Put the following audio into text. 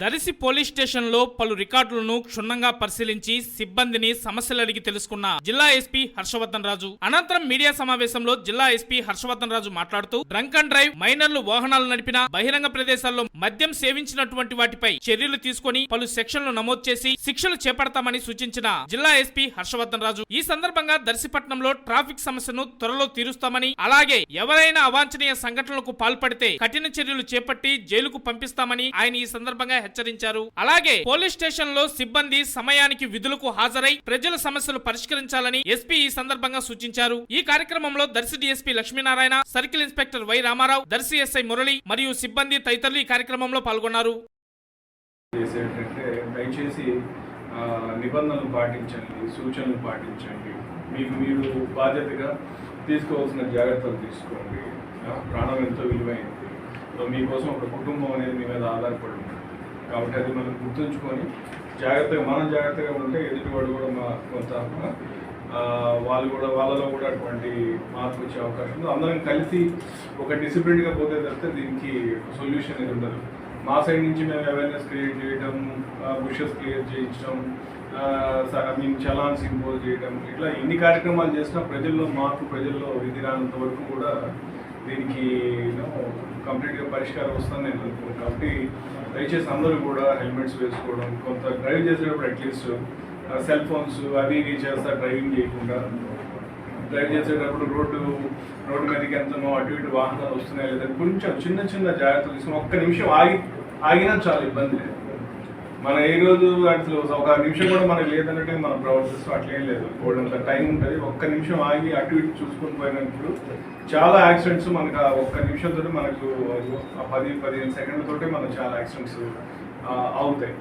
దరిసి police స్టేషన్లో పలు రికార్డులను క్షుణ్ణంగా పరిశీలించి సిబ్బందిని సమస్యలు అడిగి తెలుసుకున్న జిల్లా ఎస్పీ హర్షవర్ధన్ రాజు. అనంతరం మీడియా సమావేశంలో జిల్లా ఎస్పీ హర్షవర్ధన్ రాజు మాట్లాడుతూ డ్రంక్ అండ్ డ్రైవ్ మైనర్లు వాహనాలు నడిపిన బహిరంగ ప్రదేశాల్లో మద్యం సేవించినటువంటి వాటిపై చర్యలు తీసుకొని పలు సెక్షన్లు నమోదు చేసి శిక్షలు చేపడతామని సూచించిన జిల్లా ఎస్పీ హర్షవర్ధన్ రాజు ఈ సందర్భంగా దర్శిపట్నంలో ట్రాఫిక్ సమస్యను త్వరలో తీరుస్తామని అలాగే ఎవరైనా అవాంఛనీయ సంఘటనలకు పాల్పడితే కఠిన చర్యలు చేపట్టి జైలుకు పంపిస్తామని ఆయన ఈ సందర్భంగా హెచ్చరించారు. అలాగే పోలీస్ స్టేషన్లో సిబ్బంది సమయానికి విధులకు హాజరై ప్రజల సమస్యలు పరిష్కరించాలని ఎస్పీ ఈ సందర్భంగా సూచించారు. ఈ కార్యక్రమంలో Darsi DSP Lakshminarayana circle inspector Y Ramarao Darsi SI Murali మరియు సిబ్బంది తదితరులు ఈ కార్యక్రమంలో పాల్గొన్నారు. దయచేసి నిబంధనలు పాటించండి సూచనలు పాటించండి. మీకు మీరు బాధ్యతగా తీసుకోవాల్సిన జాగ్రత్తలు తీసుకోండి. ప్రాణం ఎంతో విలువైనది సో మీకోసం ఒక కుటుంబం అనేది మీ మీద ఆధారపడి ఉంటుంది. కాబట్టి అది మనం గుర్తుంచుకొని జాగ్రత్తగా మనం జాగ్రత్తగా ఉంటే ఎదుటివాడు కూడా మా కొంత వాళ్ళు కూడా వాళ్ళలో కూడా అటువంటి మార్పు వచ్చే అవకాశం ఉంది. అందరం కలిసి ఒక డిసిప్లిన్గా పోతే తప్పితే దీనికి సొల్యూషన్ అనేది ఉండదు. మా సైడ్ నుంచి మేము అవేర్నెస్ క్రియేట్ చేయడం బుషెస్ క్లియర్ చేయించడం ఐ మీన్ చలాన్స్ ఇంపోజ్ చేయడం ఇట్లా ఎన్ని కార్యక్రమాలు చేసినా ప్రజల్లో మార్పు ప్రజల్లో ఇది రానంత వరకు కూడా దీనికి కంప్లీట్గా పరిష్కారం వస్తుందని నేను అనుకున్నాను కాబట్టి దయచేసి అందరూ కూడా హెల్మెట్స్ వేసుకోవడం కొంత డ్రైవ్ చేసేటప్పుడు అట్లీస్ట్ సెల్ ఫోన్స్ అవి ఇవి చేస్తా డ్రైవింగ్ చేయకుండా డ్రైవ్ చేసేటప్పుడు రోడ్డు రోడ్డు మీదకి ఎంతనో అటు ఇటు వాహనాలు వస్తున్నాయి లేదా కొంచెం చిన్న చిన్న జాగ్రత్తలు తీసుకుని ఒక్క నిమిషం ఆగి ఆగినా చాలా ఇబ్బంది లేదు. మన ఏ రోజు అసలు ఒక నిమిషం కూడా మనకి లేదన్నట్టు మనం ప్రవర్తిస్తాం అట్లేం లేదు. అంత టైం ఉంటుంది. ఒక్క నిమిషం ఆగి అటు ఇటు చూసుకొని పోయినప్పుడు చాలా యాక్సిడెంట్స్ మనకు ఆ ఒక్క నిమిషంతో మనకు పది పదిహేను సెకండ్లతోటే మనకు చాలా యాక్సిడెంట్స్ అవుతాయి.